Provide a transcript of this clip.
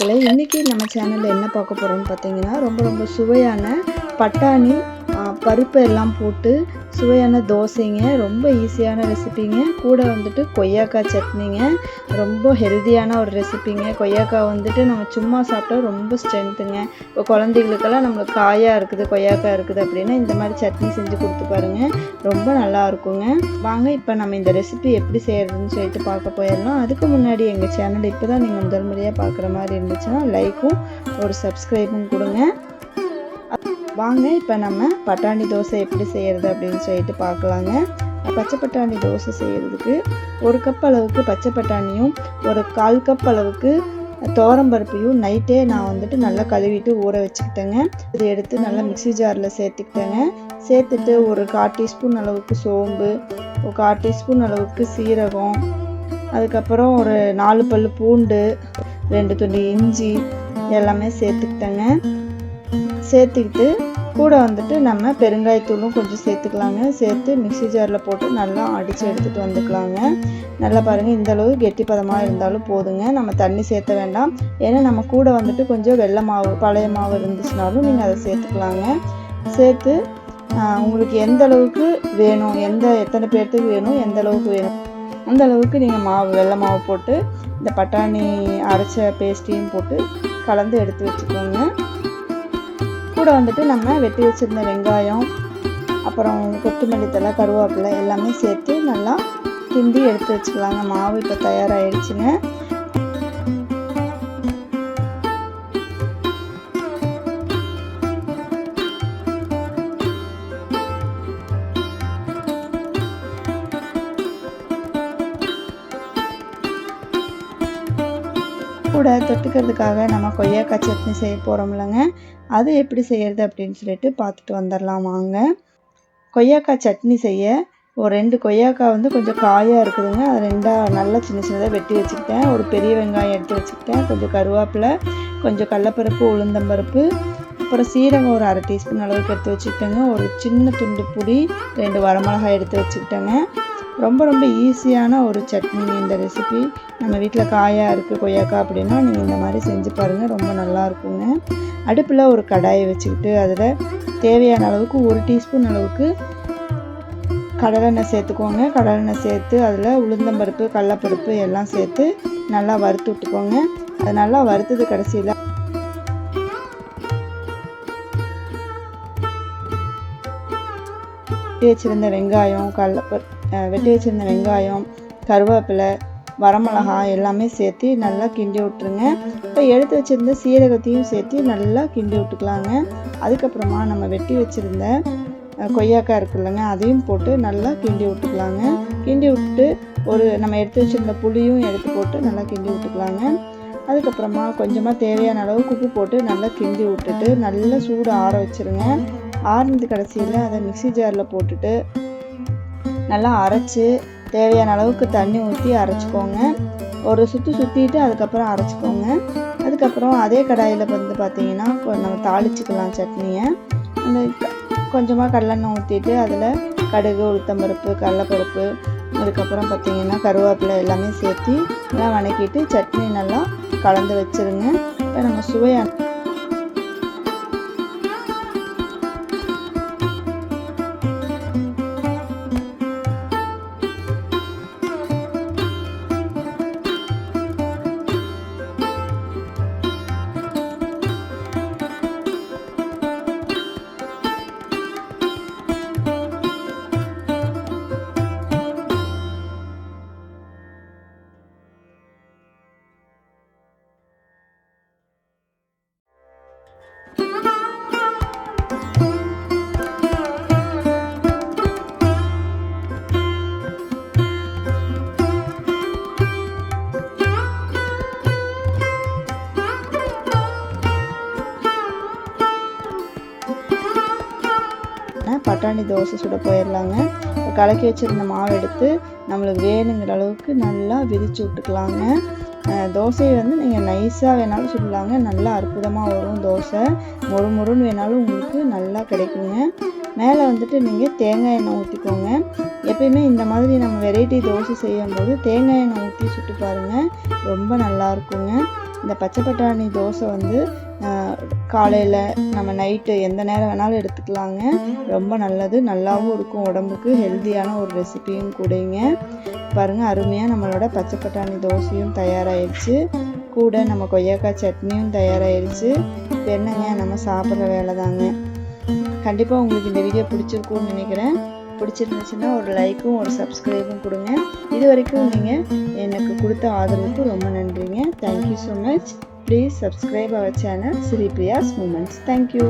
மக்களே இன்றைக்கி நம்ம சேனலில் என்ன பார்க்க போகிறோம்னு பார்த்தீங்கன்னா ரொம்ப ரொம்ப சுவையான பட்டாணி பருப்பு எல்லாம் போட்டு சுவையான தோசைங்க ரொம்ப ஈஸியான ரெசிபிங்க. கூட வந்துட்டு கொய்யாக்காய் சட்னிங்க ரொம்ப ஹெல்த்தியான ஒரு ரெசிபிங்க. கொய்யாக்காய் வந்துட்டு நம்ம சும்மா சாப்பிட்டா ரொம்ப ஸ்ட்ரென்த்துங்க. இப்போ குழந்தைகளுக்கெல்லாம் நம்மளுக்கு காயாக இருக்குது கொய்யாக்காய் இருக்குது அப்படின்னா இந்த மாதிரி சட்னி செஞ்சு கொடுத்து பாருங்க. ரொம்ப நல்லா இருக்குங்க. வாங்க இப்போ நம்ம இந்த ரெசிபி எப்படி செய்யறதுன்னு சொல்லிட்டு பார்க்க போயிடலாம். அதுக்கு முன்னாடி எங்கள் சேனல் இப்போ தான் நீங்கள் முதல் முறையாக பார்க்குற மாதிரி இருந்துச்சுன்னா லைக்கும் ஒரு சப்ஸ்கிரைபும் கொடுங்க. வாங்க இப்போ நம்ம பட்டாணி தோசை எப்படி செய்கிறது அப்படின்னு சொல்லிட்டு பார்க்கலாங்க. பச்சை பட்டாணி தோசை செய்கிறதுக்கு ஒரு கப் அளவுக்கு பச்சை பட்டாணியும் ஒரு கால் கப் அளவுக்கு பருப்பையும் நைட்டே நான் வந்துட்டு நல்லா கழுவிட்டு ஊற வச்சுக்கிட்டேங்க. இதை எடுத்து நல்லா மிக்ஸி ஜாரில் சேர்த்துக்கிட்டேங்க. சேர்த்துட்டு ஒரு கால் டீஸ்பூன் அளவுக்கு சோம்பு ஒரு கால் டீஸ்பூன் அளவுக்கு சீரகம் அதுக்கப்புறம் ஒரு நாலு பல் பூண்டு ரெண்டு துண்டு இஞ்சி எல்லாமே சேர்த்துக்கிட்டேங்க. சேர்த்துக்கிட்டு கூட வந்துட்டு நம்ம பெருங்காயத்தூளும் கொஞ்சம் சேர்த்துக்கலாங்க. சேர்த்து மிக்ஸி ஜாரில் போட்டு நல்லா அடித்து எடுத்துகிட்டு வந்துக்கலாங்க. நல்லா பாருங்கள் இந்தளவு கெட்டிப்பதமாக கெட்டி பதமாக இருந்தாலும் போதுங்க. நம்ம தண்ணி சேர்த்த வேண்டாம். ஏன்னா நம்ம கூட வந்துட்டு கொஞ்சம் வெள்ளை மாவு பழைய மாவு இருந்துச்சுனாலும் நீங்கள் அதை சேர்த்துக்கலாங்க. சேர்த்து உங்களுக்கு எந்த அளவுக்கு வேணும் எந்த எத்தனை பேர்த்துக்கு வேணும் எந்த அளவுக்கு வேணும் அந்த அளவுக்கு நீங்கள் மாவு வெள்ளை மாவு போட்டு இந்த பட்டாணி அரைச்ச பேஸ்ட்டையும் போட்டு கலந்து எடுத்து வச்சுக்கோங்க. கூட வந்துட்டு நம்ம வெட்டி வச்சுருந்த வெங்காயம் அப்புறம் கொத்தமல்லி தலை கருவேப்பிலை எல்லாமே சேர்த்து நல்லா கிண்டி எடுத்து வச்சுக்கலாங்க. மாவு இப்போ தயாராகிடுச்சுங்க கூட தொட்டுக்கிறதுக்காக நம்ம கொய்யாக்காய் சட்னி செய்ய போகிறோம்லங்க அது எப்படி செய்கிறது அப்படின்னு சொல்லிட்டு பார்த்துட்டு வந்துடலாம் வாங்க. கொய்யாக்காய் சட்னி செய்ய ஒரு ரெண்டு கொய்யாக்காய் வந்து கொஞ்சம் காயாக இருக்குதுங்க. அது ரெண்டாக நல்லா சின்ன சின்னதாக வெட்டி வச்சுக்கிட்டேன். ஒரு பெரிய வெங்காயம் எடுத்து வச்சுக்கிட்டேன். கொஞ்சம் கருவேப்பிலை கொஞ்சம் கடலப்பருப்பு உளுந்தம்பருப்பு அப்புறம் சீரகம் ஒரு அரை டீஸ்பூன் அளவுக்கு எடுத்து வச்சுக்கிட்டேங்க. ஒரு சின்ன துண்டு புளி ரெண்டு வரமிளகாய் எடுத்து வச்சுக்கிட்டேங்க. ரொம்ப ரொம்ப ஈஸியான ஒரு சட்னி. இந்த ரெசிபி நம்ம வீட்டில் காயாக இருக்குது கொய்யாக்காய் அப்படின்னா நீங்கள் இந்த மாதிரி செஞ்சு பாருங்கள் ரொம்ப நல்லா இருக்குங்க. அடுப்பில் ஒரு கடாயை வச்சுக்கிட்டு அதில் தேவையான அளவுக்கு ஒரு டீஸ்பூன் அளவுக்கு கடலெண்ணெய் சேர்த்துக்கோங்க. கடலெண்ணெய் சேர்த்து அதில் உளுந்தம்பருப்பு கடலப்பருப்பு எல்லாம் சேர்த்து நல்லா வறுத்து விட்டுக்கோங்க. அது நல்லா வறுத்தது கடைசியில் வச்சிருந்த வெங்காயம் கடலப்பருப்பு வெட்டி வச்சுருந்த வெங்காயம் கருவேப்பிலை வரமிளகாய் எல்லாமே சேர்த்து நல்லா கிண்டி விட்டுருங்க. இப்போ எடுத்து வச்சுருந்த சீரகத்தையும் சேர்த்து நல்லா கிண்டி விட்டுக்கலாங்க. அதுக்கப்புறமா நம்ம வெட்டி வச்சுருந்த கொய்யாக்காய் இருக்குல்லங்க அதையும் போட்டு நல்லா கிண்டி விட்டுக்கலாங்க. கிண்டி விட்டு ஒரு நம்ம எடுத்து வச்சுருந்த புளியும் எடுத்து போட்டு நல்லா கிண்டி விட்டுக்கலாங்க. அதுக்கப்புறமா கொஞ்சமாக தேவையான அளவு உப்பு போட்டு நல்லா கிண்டி விட்டுட்டு நல்லா சூடு ஆற வச்சுருங்க. ஆறுனது கடைசியில் அதை மிக்ஸி ஜாரில் போட்டுட்டு நல்லா அரைச்சி தேவையான அளவுக்கு தண்ணி ஊற்றி அரைச்சிக்கோங்க. ஒரு சுற்றி சுற்றிட்டு அதுக்கப்புறம் அரைச்சிக்கோங்க. அதுக்கப்புறம் அதே கடாயில் வந்து பார்த்தீங்கன்னா நம்ம தாளிச்சிக்கலாம் சட்னியை. அந்த கொஞ்சமாக கடலெண்ணெய் ஊற்றிட்டு அதில் கடுகு உளுத்தம்பருப்பு கடலப்பருப்பு அதுக்கப்புறம் பார்த்தீங்கன்னா கருவேப்பிலை எல்லாமே சேர்த்து எல்லாம் வணக்கிட்டு சட்னி நல்லா கலந்து வச்சுருங்க. இப்போ நம்ம சுவையான பட்டாணி தோசை சுட போயிடலாங்க கலக்கி வச்சுருந்த மாவு எடுத்து நம்மளுக்கு வேணுங்கிற அளவுக்கு நல்லா விரித்து விட்டுக்கலாங்க. தோசையை வந்து நீங்கள் நைஸாக வேணாலும் சுடலாங்க. நல்லா அற்புதமாக வரும் தோசை. மொறு மொறுன்னு வேணாலும் உங்களுக்கு நல்லா கிடைக்குங்க. மேலே வந்துட்டு நீங்கள் தேங்காய் எண்ணெய் ஊற்றிக்கோங்க எப்பயுமே இந்த மாதிரி நம்ம வெரைட்டி தோசை செய்யும்போது தேங்காய் எண்ணெய் ஊற்றி சுட்டு பாருங்கள் ரொம்ப நல்லா இருக்குங்க. இந்த பச்சை பட்டாணி தோசை வந்து காலையில் நம்ம நைட்டு எந்த நேரம் வேணாலும் எடுத்துக்கலாங்க. ரொம்ப நல்லது நல்லாவும் இருக்கும் உடம்புக்கு ஹெல்த்தியான ஒரு ரெசிபியும் கூடங்க பாருங்கள் அருமையாக நம்மளோட பச்சை பட்டாணி தோசையும் தயாராகிடுச்சு கூட நம்ம கொய்யாக்காய் சட்னியும் தயாராகிடுச்சு என்னங்க நம்ம சாப்பிட்ற வேலை தாங்க கண்டிப்பாக உங்களுக்கு இந்த வீடியோ பிடிச்சிருக்கும்னு நினைக்கிறேன். பிடிச்சிருந்துச்சுன்னா ஒரு லைக்கும் ஒரு சப்ஸ்கிரைபும் கொடுங்க. இது வரைக்கும் நீங்கள் எனக்கு கொடுத்த ஆதரவுக்கு ரொம்ப நன்றிங்க. Thank you so much please subscribe our channel Sri Priya's moments thank you